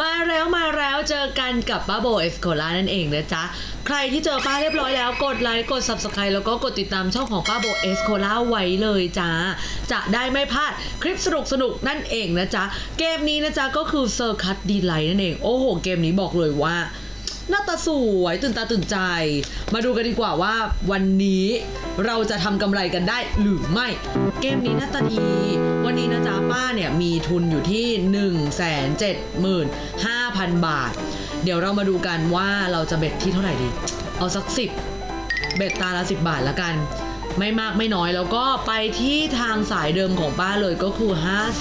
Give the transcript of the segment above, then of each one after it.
มาแล้วมาแล้วเจอกันกับป้าโบเอสโคลานั่นเองนะจ๊ะ ใครที่เจอป้าเรียบร้อยแล้วกดไลค์กด subscribe แล้วก็กดติดตามช่องของป้าโบเอสโคลาไว้เลยจ้าจะได้ไม่พลาดคลิปสนุกสนุกนั่นเองนะจ๊ะ เกมนี้นะจ๊ะก็คือเซอร์คัตดีไลท์นั่นเอง โอ้โห เกมนี้บอกเลยว่า หน้าตาสวยตื่นตาตื่นใจ มาดูกันดีกว่าว่าวันนี้เราจะทำกำไรกันได้หรือไม่ เกมนี้หน้าตาดี วันนี้นะจ๊ะป้าเนี่ยมีทุนอยู่ที่ 1 7 5 0 0 0 บาท เดี๋ยวเรามาดูกันว่าเราจะเบ็ดที่เท่าไหร่ดี เอาสัก 10 เบ็ดตาละ 10 บาทละกัน ไม่มากไม่น้อยแล้วก็ไปที่ทางสายเดิมของป้าเลยก็คือ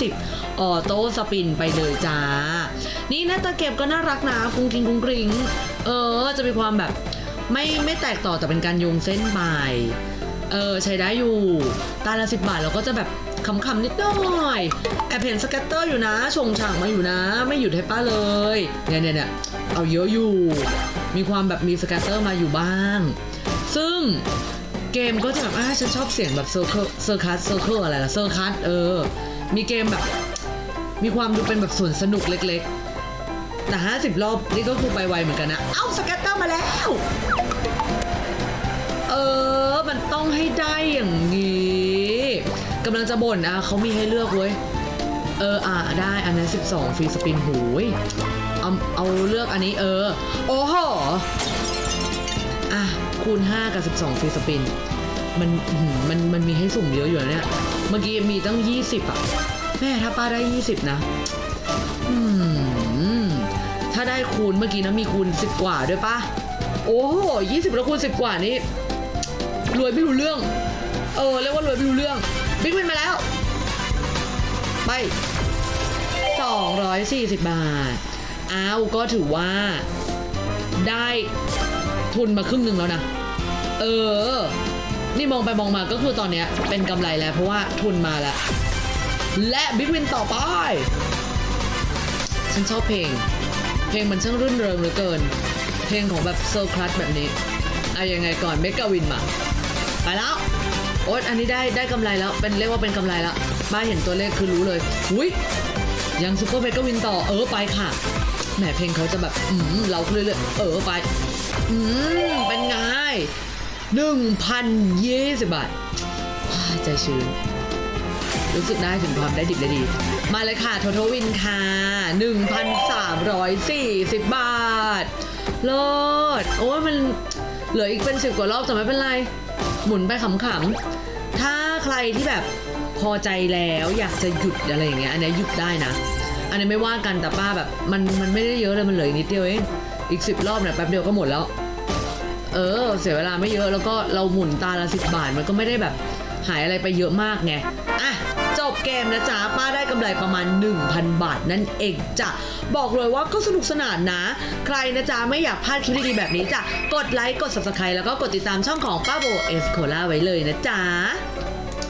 50 ออโต้สปินไปเลยจ้า นี่หน้าตาเก็บก็น่ารักนะกุ้งกริงกุ้งกริง เออ จะมีความแบบไม่ไม่แตกต่อแต่เป็นการโยงเส้นไปเออใช้ได้อยู่ ตาละสิบบาทเราก็จะแบบขำๆนิดหน่อยแอบเห็นสแกตเตอร์อยู่นะ ชงฉ่างมาอยู่นะ ไม่หยุดให้ป้าเลยเนี่ยเนี่ยเนี่ยเอาเยอะอยู่ มีความแบบมีสแกตเตอร์มาอยู่บ้าง ซึ่งเกมก็จะแบบอ่าฉันชอบเสียงแบบเซอร์เคิลเซอร์คัสเซอร์เคิลอะไรล่ะเซอร์คัสเออ มีเกมแบบ มีความดูเป็นแบบสวนสนุกเล็ก แต่50รอบนี่ก็คือไปไวเหมือนกันนะ เอ้าสแกตเตอร์มาแล้ว เออ มันต้องให้ได้อย่างนี้กำลังจะบ่นอะเขามีให้เลือกเว้ย เออ อะ ได้อันนั้น12ฟรีสปินหูยเอาเอาเลือกอันนี้เออ โอ้โหอะ คูณ 5 กับ 12ฟรีสปิน มันมันมันมีให้สุ่มเยอะอยู่นะเนี่ย เมื่อกี้มีตั้ง 20 อะ แม่ถ้าป้าได้ 20 นะ อืม ได้คูณเมื่อกี้นะมีคูณ10 กว่าด้วยปะโอ้โห20แล้วคูณ10 กว่านี่รวยไม่รู้เรื่อง เออเรียกว่ารวยไม่รู้เรื่องบิ๊กวินมาแล้ว ไป 240 บาท อ้าว ก็ถือว่าได้ทุนมาครึ่งหนึ่งแล้วนะ เออ นี่มองไปมองมาก็คือตอนเนี้ยเป็นกำไรแล้วเพราะว่าทุนมาแล้ว และบิ๊กวินต่อไป ฉันชอบเพลง เพลงมันช่างรื่นเริงเหลือเกิน เพลงของแบบโซคลัสแบบนี้เอายังไงก่อนเมกาวินมา ไปแล้ว โอ๊ยอันนี้ได้ได้กำไรแล้ว เป็นเรียกว่าเป็นกำไรแล้วบ้าเห็นตัวเลขคือรู้เลยอุ้ยยังซูเปอร์เมกาวินต่อเออไปค่ะแหมเพลงเขาจะแบบอืมเราเรื่อยๆเออไป อืมเป็นไงหนึ่งพันยี่สิบบาทใจชื้น รู้สึกได้ถึงความได้ดิบได้ดี มาเลยค่ะโทโทวินค่ะ 1,340 บาทเลิศโอ้ยมันเหลืออีกเป็นสิบกว่ารอบแต่ไม่เป็นไร หมุนไปขำๆ ถ้าใครที่แบบพอใจแล้วอยากจะหยุดอะไรอย่างเงี้ยอันนี้หยุดได้นะ อันนี้ไม่ว่ากันแต่ป้าแบบ มันมันไม่ได้เยอะเลยมันเหลืออีกนิดเดียวเองอีกสิบรอบเนี่ยแป๊บเดียวก็หมดแล้ว เออ เสียเวลาไม่เยอะแล้วก็เราหมุนตาละสิบบาทมันก็ไม่ได้แบบ หายอะไรไปเยอะมากไง อะ จบเกมนะจ๊ะ ป้าได้กำไรประมาณ 1,000 บาทนั่นเองจ้ะ บอกเลยว่าก็สนุกสนานนะ ใครนะจ๊ะ ไม่อยากพลาดคลิปดีๆแบบนี้จ้ะ กดไลค์ กด subscribe แล้วก็กดติดตามช่องของป้าโบเอสโคล่าไว้เลยนะจ๊ะ